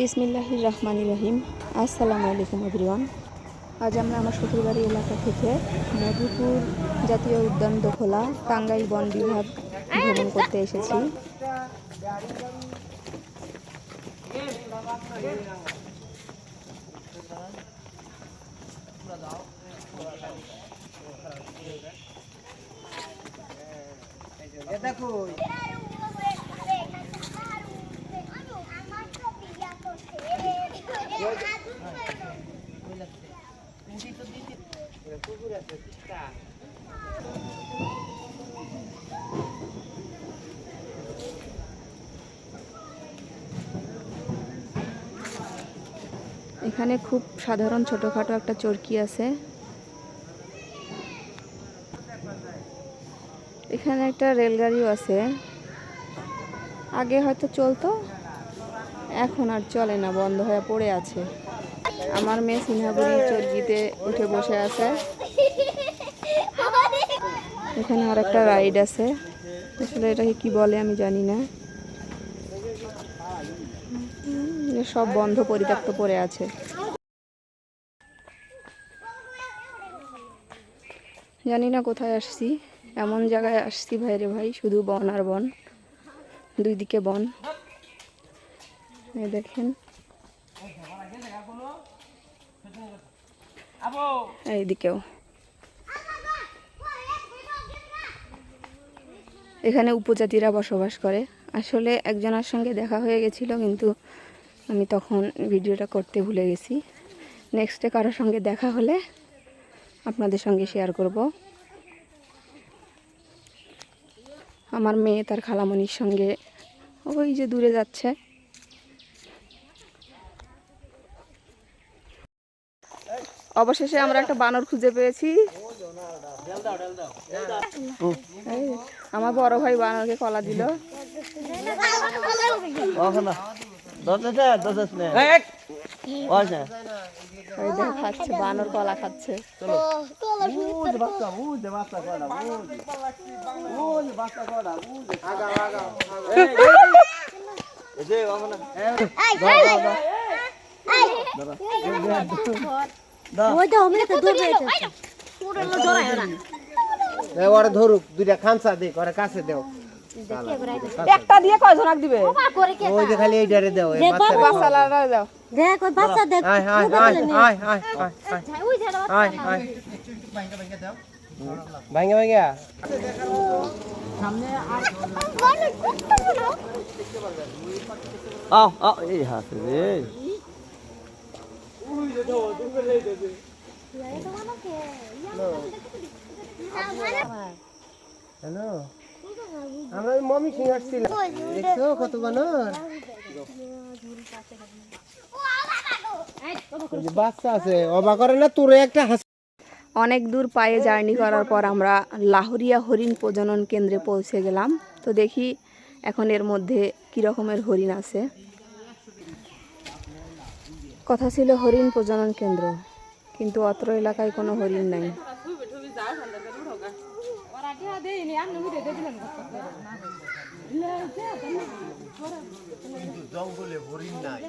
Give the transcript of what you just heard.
বিসমিল্লাহির রহমান রহিম আসসালামু আলাইকুম এভরিওয়ান। আজ আমরা আমার শ্বশুরবাড়ি এলাকা থেকে মধুপুর জাতীয় উদ্যান দখলা, টাঙ্গাইল বন বিভাগ ভ্রমণ করতে এসেছি। এখানে খুব সাধারণ ছোটোখাটো একটা চরকি আছে। এখানে একটা রেলগাড়িও আছে। আগে হয়তো চলতো এখন আর চলে না, বন্ধ হয়ে পড়ে আছে। আমার মেয়ে সিনহাবুড়ি চরকিতে উঠে বসে আছে। এখানে আর একটা রাইড আছে। আসলে এটাকে কি বলে আমি জানি না। সব বন্ধ পরিত্যক্ত পড়ে আছে। জানি না কোথায় আসছি। এমন জায়গায় আসছি ভাইরে ভাই, শুধু বন আর বন। দুই দিকে বন। দেখেন। এইদিকেও। এখানে উপজাতিরা বসবাস করে। আসলে একজনের সঙ্গে দেখা হয়ে গেছিল, কিন্তু আমি তখন ভিডিওটা করতে ভুলে গেছি। নেক্সটে কারোর সঙ্গে দেখা হলে আপনাদের সঙ্গে শেয়ার করব। আমার মেয়ে তার খালামণির সঙ্গে ওই যে দূরে যাচ্ছে। অবশেষে আমরা একটা বানর খুঁজে পেয়েছি আমার বড় ভাই বানরকে কলা দিল খাচ্ছে বানর কলা খাচ্ছে ওরা। ধরুক দুইটা খামসা দে করে কাছে দেও। একটা দিয়ে কয়জনাক দিবে? ওই যে খালি এইটারে দাও দাও। আয় আয় আয় আয় আয় আয় আয় ভাঙ্গে ভাঙ্গে। হ্যালো আমরা মমি সিং আসছিলাম। দেখছ কত বানর? বাচ্চা আছে অবাক করে না তোরে একটা হাসি? অনেক দূর পায়ে জার্নি করার পর আমরা লাহরিয়া হরিণ প্রজনন কেন্দ্রে পৌঁছে গেলাম। তো দেখি এখন এর মধ্যে কী রকমের হরিণ আছে। কথা ছিল হরিণ প্রজনন কেন্দ্র কিন্তু অত্র এলাকায় কোনো হরিণ নাই। জঙ্গলে হরিণ নাই।